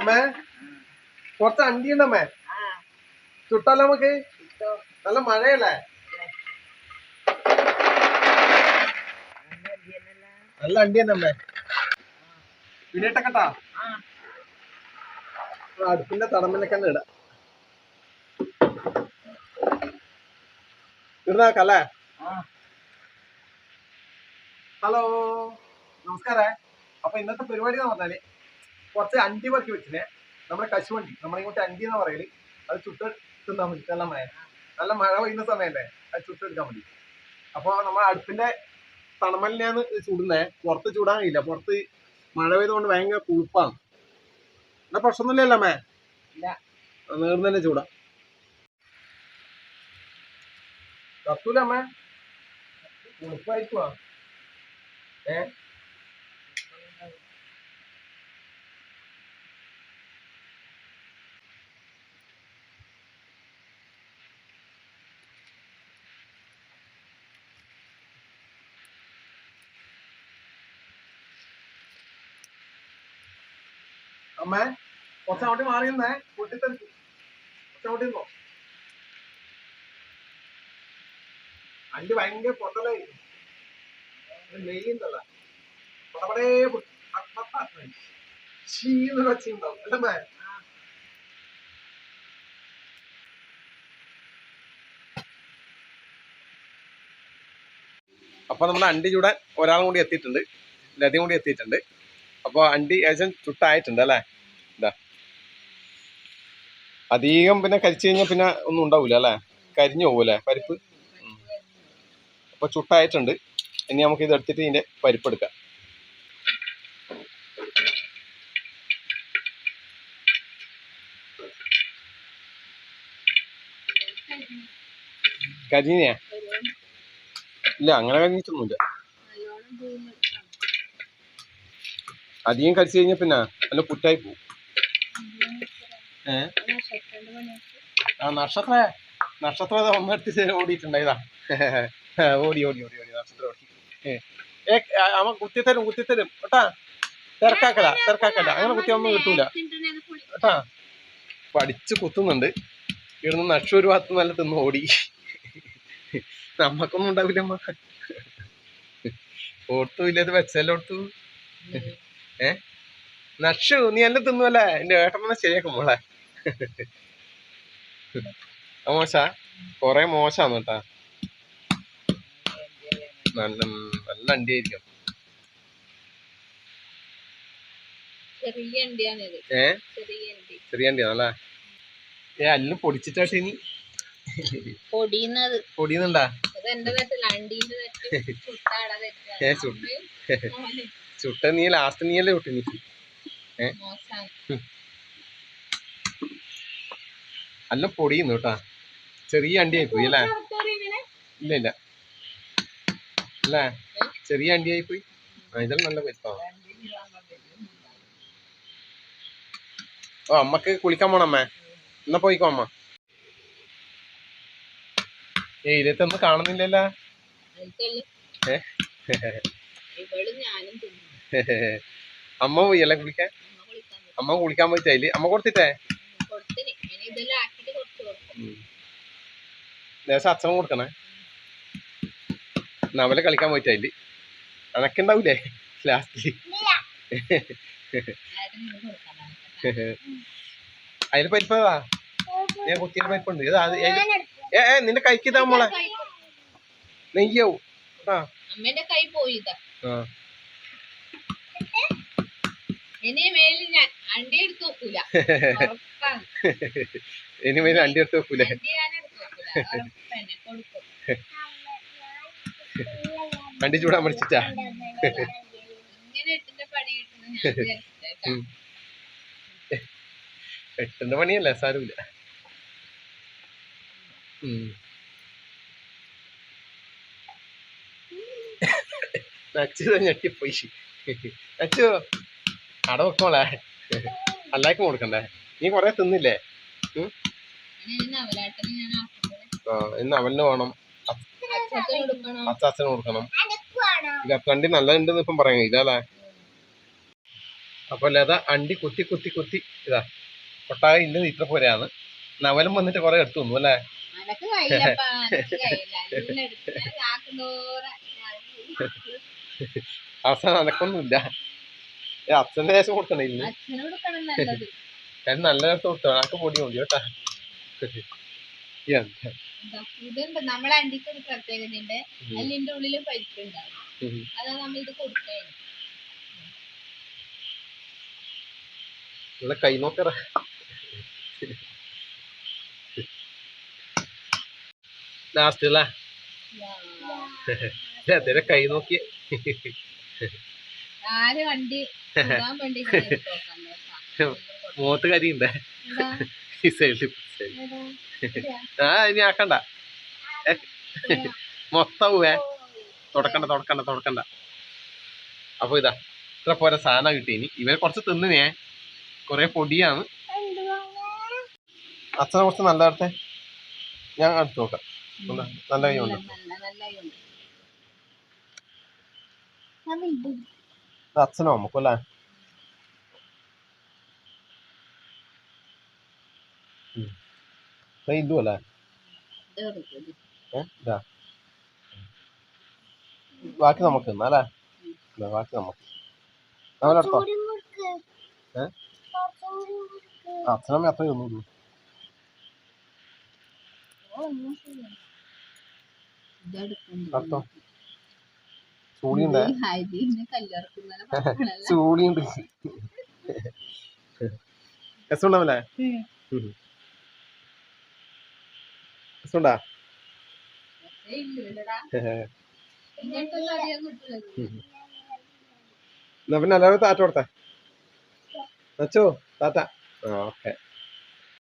അമ്മേ കുറച്ച് അണ്ടി ഉണ്ടമ്മേ ചുട്ടല്ല നമുക്ക്? നല്ല മഴയല്ലേ? നല്ല അണ്ടി തന്നെ അമ്മേ. പിന്നെ ഇട്ടക്കട്ടാ അടുപ്പിന്റെ തടമ്പിലൊക്കെ തന്നെ ഇടാം. ഇടുന്നാക്കല്ലേ ഹലോ നമസ്കാരേ. അപ്പൊ ഇന്നത്തെ പരിപാടി എന്ന് പറഞ്ഞാൽ കുറച്ച് അണ്ടി പറക്കി വെച്ചിനെ. നമ്മുടെ കശുവണ്ടി നമ്മളിങ്ങോട്ട് അണ്ടി എന്ന് പറയൽ? അത് ചുട്ട് മതി. നല്ല മഴ. നല്ല മഴ പെയ്യുന്ന സമയല്ലേ അത് ചുട്ടെടുക്കാൻ മതി അപ്പൊ നമ്മൾ അടുപ്പിന്റെ തണമലിനെയാണ് ചൂടുന്നേ. പുറത്ത് ചൂടാൻ കഴിയില്ല പുറത്ത് മഴ പെയ്തുകൊണ്ട് ഭയങ്കര പുഴുപ്പാണ് എന്നാ പ്രശ്നമൊന്നുമില്ലല്ലോ അമ്മേ? ഇല്ല. നേർന്ന് തന്നെ ചൂടാ. കത്തൂലമ്മ പുഴുപ്പായിരിക്കുവാ ഏ? അമ്മേ കുറച്ച് അങ്ങോട്ട് മാറി നിന്നേ പൊട്ടിത്തെറിച്ചു കുറച്ച് അങ്ങോട്ട് നിന്നോ അണ്ടി ഭയങ്കര പൊട്ടലായി നെയ്യുന്നല്ല പടപടേ ചീന്ന് വെച്ചിണ്ടാവും അല്ലേ അപ്പൊ നമ്മുടെ അണ്ടി ചൂടാൻ ഒരാളും കൂടി എത്തിയിട്ടുണ്ട്. ലതയും കൂടി എത്തിയിട്ടുണ്ട്. അപ്പോൾ അണ്ടി ഏകദേശം ചുട്ടായിട്ടുണ്ട് അല്ലേ? ഇതാ. അധികം പിന്നെ കരിച്ചു കഴിഞ്ഞാൽ പിന്നെ ഒന്നും ഉണ്ടാവില്ല അല്ലേ? കരിഞ്ഞു പോകൂലേ പരിപ്പ്? അപ്പൊ ചുട്ടായിട്ടുണ്ട്. ഇനി നമുക്ക് ഇത് എടുത്തിട്ട് ഇതിന്റെ പരിപ്പ് എടുക്കാം. കരിഞ്ഞ ഇല്ല അങ്ങനെ കരിഞ്ഞിട്ടൊന്നുമില്ല. അധികം കഴിച്ചു കഴിഞ്ഞാൽ പിന്നെ നല്ല പുറ്റായി പോകും. ഏ ആ നക്ഷത്ര നക്ഷത്ര ഒന്നെടുത്ത് ഓടിയിട്ടുണ്ടായതാ? ഓടി ഓടി ഓടി ഓടി നക്ഷത്ര ഓടി. ഏ അവൻ കുത്തിത്തരും കുത്തിത്തരും കേട്ടാ? തിരക്കാക്കല തിരക്കാക്കല. അങ്ങനെ കുത്തി ഒന്നും കിട്ടൂല. കേട്ടാ? പഠിച്ചു കുത്തുന്നുണ്ട്. ഇവിടുന്ന് നക്ഷ ഒരു ഭാഗത്ത് നല്ല തിന്ന് ഓടി. നമ്മക്കൊന്നും ഉണ്ടാവില്ല അമ്മ. ഓർത്തു ഇല്ലത് വെച്ചല്ലോ ഓർത്തു? ഏ? നക്ഷു നീ എന്നെ തിന്നുവല്ലേ? എന്റെ ഏട്ടനെ ശരിയാക്കും മോളെ. മോശ. കൊറേ മോശാന്ന് കേട്ടാ. നല്ല നല്ല അണ്ടിയായിരിക്കും. ഏ? ചെറിയ അണ്ടി. ചെറിയ അണ്ടിയാണല്ലേ ഏ അല്ല പൊടിച്ചിട്ടാട്ടെ ഇനി. പൊടിയുന്നത്. പൊടിയുന്നുണ്ടാ? ഏ, ചുട്ട്. ചുട്ട നീ ലാസ്റ്റ് നീയല്ലേ ചുട്ടി നീ അല്ല നല്ല പൊടിയുന്നു കേട്ടാ. ചെറിയ അണ്ടിയായി പോയി അല്ലേ? ഇല്ല ഇല്ല. അല്ലേ? ചെറിയ അണ്ടിയായി പോയി ഇതെല്ലാം നല്ല പരിപ്പാണ് ഓ അമ്മയ്ക്ക് കുളിക്കാൻ പോണമ്മ എന്നാ പോയിക്കോ അമ്മ. ഏ ഇതിലത്തൊന്നും കാണുന്നില്ലല്ലോ. ഏ? ഞാനും അമ്മ പോയി അല്ലേ കുളിക്കാൻ? അമ്മ കുളിക്കാൻ പോയി. പോയിട്ടായില്ലേ? അമ്മ കൊടുത്തിട്ടേ? ദേശം അച്ഛൻ കൊടുക്കണേ. നവലെ കളിക്കാൻ പോയിട്ടായില്ലേ? അനക്കുണ്ടാവൂലേ? ലാസ്റ്റിൽ. അതിൽ പരിപ്പതാ ഞാൻ കുത്തിയുടെ പരിപ്പുണ്ട്. ഏതാ? ഏ നിന്റെ കൈക്കിതാ മോളെ. നെയ്യാവും ആ. അമ്മേന്റെ കൈ പോയി ആ. ഇനി മേലിൽ ഞാൻ അണ്ടി എടുത്ത് ഉറപ്പാണ്. ഇനി മേലെ അണ്ടി എടുത്ത് വെക്കൂലേ? അണ്ടി ഞാൻ എടുത്ത് നോക്കൂല ഉറപ്പന്നെ കൊടുക്കും. അണ്ടി ചൂടാൻ പഠിച്ചിട്ടാ? ഇങ്ങനെ എട്ടിന്റെ പണി കിട്ടുന്ന ഞാൻ വിചാരിച്ചിട്ടാ. ഉം. എട്ടിന്റെ പണിയല്ലേ? സാരമില്ല. ഉം. നച്ചു ഞെട്ടിപ്പോയി. നച്ചു അട വെക്കോളെ. അല്ലാക്കും കൊടുക്കണ്ടേ? നീ കൊറേ തിന്നില്ലേ? ആ ഇന്ന് അവന് വേണം. അച്ചാച്ചന് കൊടുക്കണം. ഇത് കണ്ടി നല്ലതുണ്ടെന്ന് ഇപ്പം പറയാം. ഇതല്ലേ? അപ്പൊ ലത അണ്ടി കുത്തി കുത്തി കുത്തി. ഇതാ. കൊട്ടാകെ ഇന്ന് ഇത്ര പോലെയാണ് നവലും വന്നിട്ട് കുറെ എടുത്തു തന്നു അല്ലേ? അവസാനം അനക്കൊന്നുമില്ല. അച്ഛന്റെ ശേഷം കൊടുക്കണേ ഇന്ന്? അച്ഛന് കൊടുക്കണം നല്ലത്. ഞാൻ നല്ല നേരത്തെ കൊടുത്തോ? അനക്ക് പൊടി മതി കേട്ടാ. എന്താ? എന്താ, ഇതുണ്ട്. നമ്മളെ അണ്ടിക്ക് ഒരു പ്രത്യേകതയുണ്ട് അതിന്റെ ഉള്ളിൽ പരിപ്പുണ്ടാവും. ഉം. അതാ നമ്മൾ ഇത് കൊടുക്കേ നിങ്ങളെ കൈ നോക്കറ ലാസ്റ്റ് അല്ലേ അതിന്റെ കൈ നോക്കി ആര് വണ്ടി മുഖത്ത് കരിയുണ്ടേ? ഈ സൈഡിൽ. ആ ഇനി ആക്കണ്ട. മൊത്തവുവേ. തുടക്കണ്ട തുടക്കണ്ട തുടക്കണ്ട. അപ്പൊ ഇതാ ഇത്ര പോരെ സാധനം കിട്ടി ഇനി. ഇവരെ കുറച്ച് തിന്നുനേ കൊറേ പൊടിയാണ്. അച്ഛനെ കുറച്ച് നല്ല അടുത്തെ ഞാൻ അടുത്ത് നോക്കാം. നല്ല കൈ ഉണ്ട് അച്ഛനോ അല്ലേ ഇതും അല്ലേ ഇത് ഇതാ ബാക്കി നമുക്ക് അല്ലേ ബാക്കി നമുക്ക് നമ്മളെടുത്തോ ഏ അച്ഛനമ്മ അത്ര തിന്നുള്ളൂ ഇതെടുക്കുന്നു. ചൂളിയുണ്ട്. ചൂടിയുണ്ട് രസമുണ്ടാവില്ലേ രസമുണ്ടാ. എന്നാ പിന്നെ എല്ലാവരും താറ്റ കൊടുത്തേ. നച്ചോ താറ്റ. ഓക്കെ.